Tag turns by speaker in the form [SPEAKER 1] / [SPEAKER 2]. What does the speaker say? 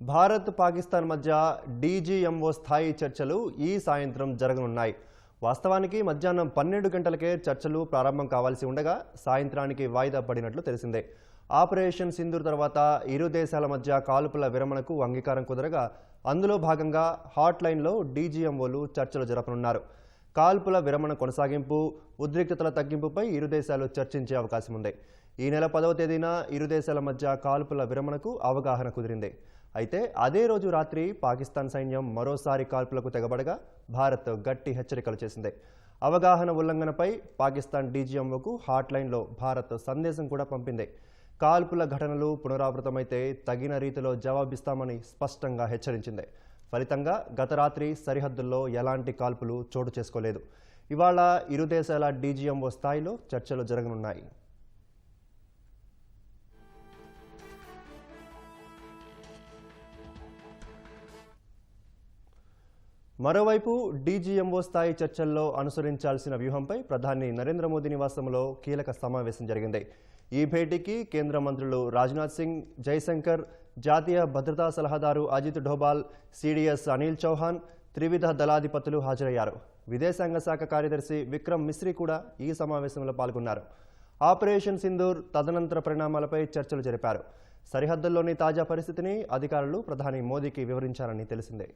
[SPEAKER 1] భారత్ పాకిస్తాన్ మధ్య డీజీఎంఓ స్థాయి చర్చలు ఈ సాయంత్రం జరగనున్నాయి. వాస్తవానికి మధ్యాహ్నం పన్నెండు గంటలకే చర్చలు ప్రారంభం కావాల్సి ఉండగా సాయంత్రానికి వాయిదా పడినట్లు తెలిసిందే. ఆపరేషన్ సింధూర్ తర్వాత ఇరు దేశాల మధ్య కాల్పుల విరమణకు అంగీకారం కుదరగా అందులో భాగంగా హాట్ లైన్లో డీజీఎంఓలు చర్చలు జరపనున్నారు. కాల్పుల విరమణ కొనసాగింపు ఉద్రిక్తతల తగ్గింపుపై ఇరు దేశాలు చర్చించే అవకాశం ఉంది ఈ నెల పదవ తేదీన ఇరు దేశాల మధ్య కాల్పుల విరమణకు అవగాహన కుదిరింది. అయితే అదే రోజు రాత్రి పాకిస్తాన్ సైన్యం మరోసారి కాల్పులకు తెగబడగా భారత్ గట్టి హెచ్చరికలు చేసింది. అవగాహన ఉల్లంఘనపై పాకిస్తాన్ డీజీఎంఓకు హాట్ లైన్లో భారత్ సందేశం కూడా పంపింది. కాల్పుల ఘటనలు పునరావృతమైతే తగిన రీతిలో జవాబిస్తామని స్పష్టంగా హెచ్చరించింది. ఫలితంగా గత రాత్రి సరిహద్దుల్లో ఎలాంటి కాల్పులు చోటు చేసుకోలేదు. ఇవాళ ఇరు దేశాల డీజీఎంఓ స్థాయిలో చర్చలు జరగనున్నాయి. మరోవైపు డీజీఎంఓ స్థాయి చర్చల్లో అనుసరించాల్సిన వ్యూహంపై ప్రధాని నరేంద్ర మోదీ నివాసంలో కీలక సమావేశం జరిగింది. ఈ భేటీకి కేంద్ర మంత్రులు రాజ్నాథ్ సింగ్ జైశంకర్ జాతీయ భద్రతా సలహాదారు అజిత్ డోబాల్ సిడిఎస్ అనిల్ చౌహాన్ త్రివిధ దళాధిపతులు హాజరయ్యారు. విదేశాంగ శాఖ కార్యదర్శి విక్రమ్ మిశ్రీ కూడా ఈ సమావేశంలో పాల్గొన్నారు. ఆపరేషన్ సింధూర్ తదనంతర పరిణామాలపై చర్చలు జరిపారు. సరిహద్దుల్లోని తాజా పరిస్థితిని అధికారులు ప్రధాని మోదీకి వివరించారని తెలిసిందే.